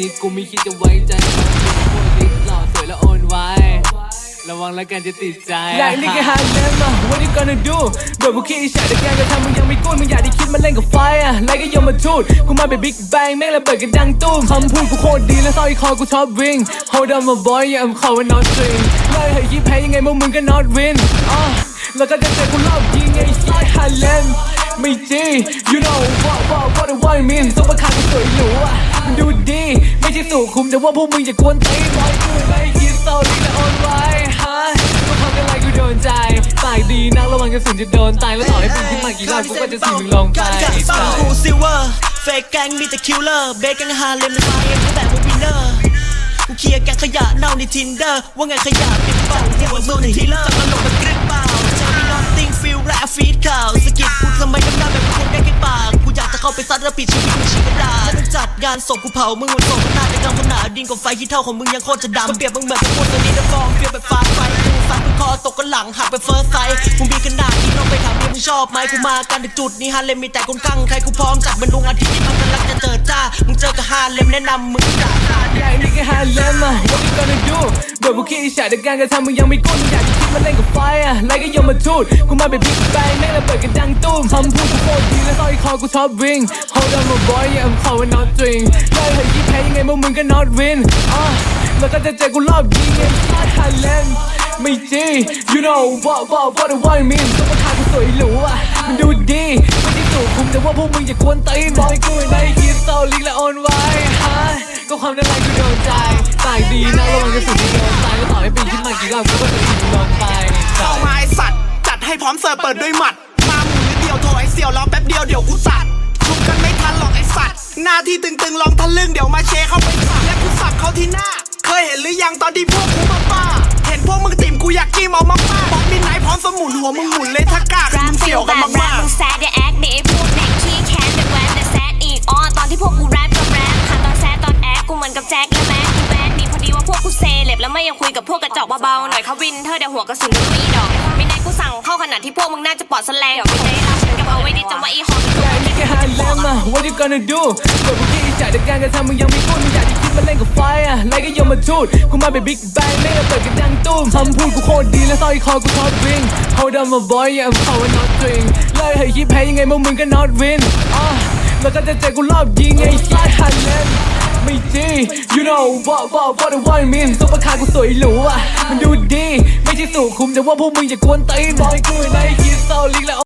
นี้กูไม่คิดจะไว้ใจพวกลิปหล่อสวยแล้วโอนไวระวังแล้วกันจะติดใจ Like nigga how them uh, what you gonna do โดยพวกขี้อิจฉาแต่แกจะทำมึงยังไม่กู้มึงอยากได้คิดมาเล่นกับไฟอะ Like ก็ยมมาทูดกูมาเป็น Big Bang แม่งระเบิดกันดังตุ้มคำพูดกูโคตรดีและสร้อยคอกูชอบวิ่ง Hold on my boy yeah I'm calling not string เลยเฮ้ยยี่แพ้ยังไงพวกมึงก็ not win อะแล้วก็จะเจอกูรอบยิงไอ้ไซฮาเลมไม่จริง you know what what what what I mean ซุปเปอร์คาร์กูสวยหรูอะ มันดูดี ไม่ใช่สุขุมแต่ว่าพวกมึงอย่ากวนตีนบอยกูไม่คิดโตลีและโอนไว้ฮะก็ทำกันไรกูโดนใจปากดีนักระวังกระสุนจะโดนตายแล้วต่อให้ปืนขึ้นมากี่รอบกูก็จะสิมึงลงไปฟังกูซิลเวอร์เฟกแกงมีแต่คิลเลอร์เบกแกงฮาเลมในไฟเอ็มแต่ว่าวินเนอร์กูเคลียร์แกงขยะเน่าในทินเดอร์ว่าไงขยะเป็นเปล่าที่ว่ามึงทีเลอร์ตลกมันกริ๊บเปล่าเจอมีนอตติ้งฟิลและฟีดข่าวสกิดกูทำไมน้ำหน้าแบบคนได้แค่ปากกูอยากจะเข้าไปซัดแล้วปิด งจัดงานศพกูเผามึงวันศพหน้าแต่กำขนาดดินกว่าไฟที่เท่าของมึงยังโคตรจะดำมันเปรียบมึงเหมือนกับพวกตัวนี้นะฟองเปรียบแบบฟ้าไฟกูซัดมึงคอตกกันหลังหักไปเฟิร์สไซส์มึงมีขนาดนี้ลองไปถามเมียมึงชอบไหมกูมากันถึงจุดนี้ฮาเลมมีแต่คนกังใครกูพร้อมจัดมันดวงอาทิตย์ที่มันกำลังจะเจิดจ้ามึงเจอกับฮาเลมแนะนำมึงด่าด่า Like nigga how them uh, what you gonna do โดยพวกขี้อิจฉาแต่แกล้งจะทำมึงยังไม่กู้มึงอยากจะคิดมา เล่นกับไฟอะ Like ก็ยมมาทูดกูมาเป็น Big Bang แม่งระเบิดกันดังตุ้มคำพูดกูโคตรดีและสร้อยคอกูชอบวิ่ง Hold on my boy yeah I'm calling not string เลยเฮ้ยยี่แพ้ยังไงพวกมึงก็ not win อะแล้วก็จะเจอกูรอบยิงไอ้ไซฮาเลมไม่จริง you know what what what what I mean ซุปเปอร์คาร์กูสวยหรูอะมันดูดีไม่ใช่สุขุมแต่ว่าพวกมึงอย่ากวนตีนบอยกูไม่คิดโตลิกและโอนไว้ฮะก็ความน่ารักกูโดนใจปากดีนะระวังกระสุนที่โดนตายแล้วต่อให้ปีนขึ้นมากี่รอบกูก็จะ พร้อมเสิร์ฟเปิดด้วยหมัดมาหมุนนิดเดียวโทรไอเสี่ยวรอแป๊บเดียวเดี๋ยวกูตัดชุบกันไม่ทันหรอกไอสัตว์หน้าที่ตึงๆลองทะลึ่งเดี๋ยวมาเชเข้าไปสับและกูสับเขาที่หน้า เคยเห็นหรือยังตอนที่พวกกูมาป้าเห็นพวกมึงติ่มกูอยากจิ้มเอามากๆบอกมินไหนพร้อมสมุนหัวมึงหมุนเลยถ้ากล้าคือแรมึงเสี่ยวแบกันบแรปมากมึงแซดเดแอคเดไอ้พวกเด็กขี้แค้นเดแวนเดแซดอีกอ๋อตอนที่พวกกูแรปกับแรปค่ะตอนแซดตอนแอคกูเหมือนกับแจ็คและแม็กกูแบนดีพอดีว่าพวกกูเซเล็บแล้วไม่ยังคุยกับพวกกระจอกเบาๆหน่อยเขาวินเธอเดี๋ยวหัวกระสุนมีดอกาขนาดที่พวกมึงน่าจะปอดแสลงไม่ได้รับฉันกับเอาไว้ดิจำว่าอีฮอม Like nigga how them uh, what you gonna do โดยพวกขี้อิจฉายแต่กล้งจะทำมึงยังไม่กู้มึงอยากจะคิดมาเล่นกับไฟอะ Like ก็ยมมาทูดกูมาเป็น Big Bang แม่ระเบิดกันดังตุ้มคำพูดกูโคตรดีและสร้อยคอกูชอบวิ่ง Hold on my boy yeah I'm calling not string เลยเฮ้ยยี่แพ้ยังไงพวกมึงก็ not win อะแล้วก็จะเจอกูรอบยิงไอ้ไซฮาเลมไม่จริง you know what what what what I mean ซุปเปอร์คาร์กูสวยหรูอะมันดูดี หนูคุมแต่ว่าพวกมึงอยากวนตีนบอยกูไม่คิดโตลิงแล้ว